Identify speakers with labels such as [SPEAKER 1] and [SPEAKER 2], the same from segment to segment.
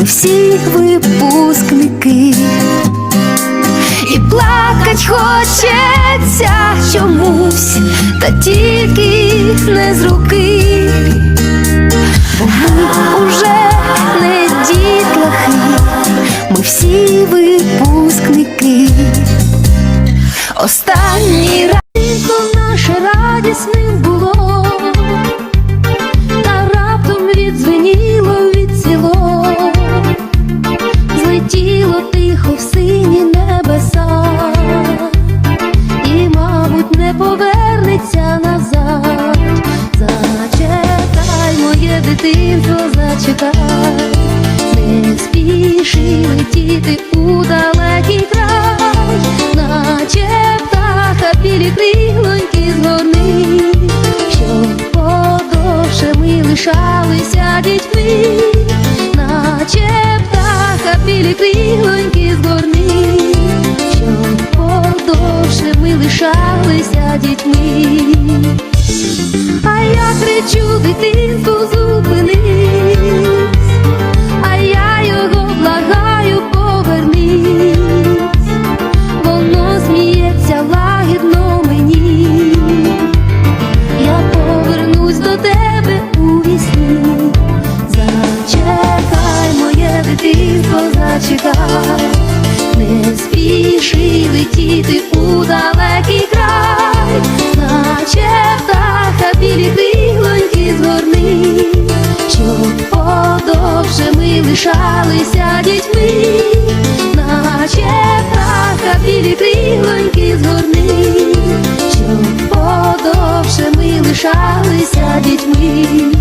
[SPEAKER 1] ми всі випускники. І плакать хочеться чомусь, та тільки не з руки, бо ми уже не дітлахи, ми всі випускники. Останній птаха білі з горни, щоб подовше ми лишалися дітьми. А я кричу дитинку зупинись, лишалися дітьми, наче птаха білі крилоньки горни, щоб подовше ми лишалися дітьми.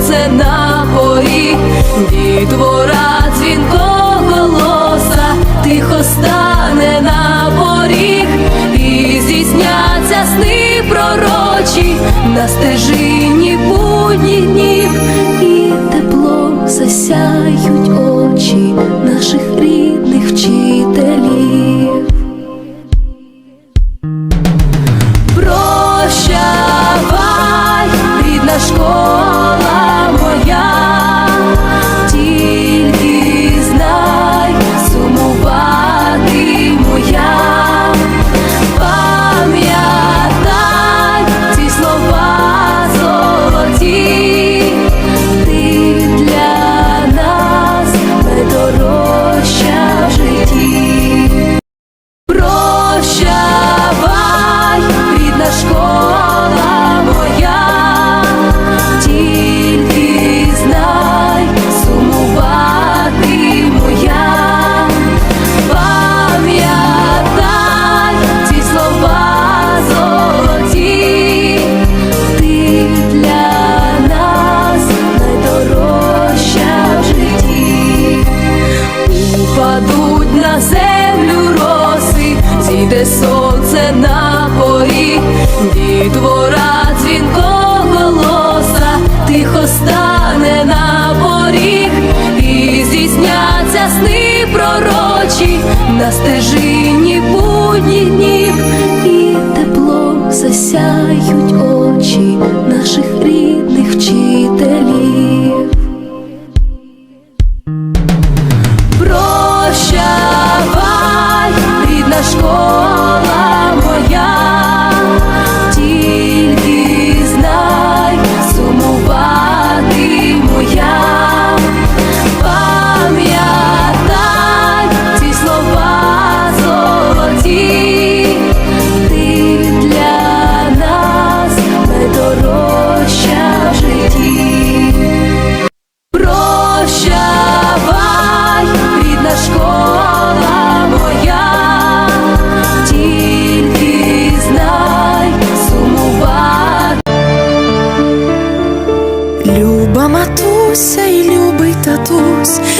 [SPEAKER 1] Сонце на поріг, дітвора дзвінко голоса, тихо стане на поріг, і здійсняться сни пророчі на стежині будніх днів, і теплом засяють очі наших рідних вчителів. Прощавай, рідна школа землю роси, зійде сонце на поріг, дітвора дзвінко голоса, тихо стане на поріг, і здійсняться сни пророчі на стежині будні днів,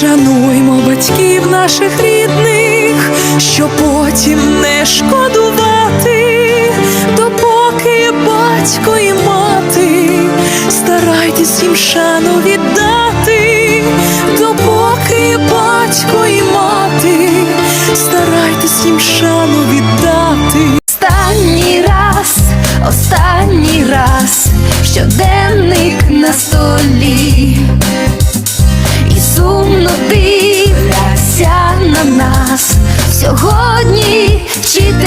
[SPEAKER 2] Шануймо батьків наших рідних, що потім не шкодувати, допоки батько і мати, старайтесь їм шану віддати, допоки батько і мати, старайтесь їм шану віддати.
[SPEAKER 1] Останній раз, останній раз, щоденник на столі, Cheating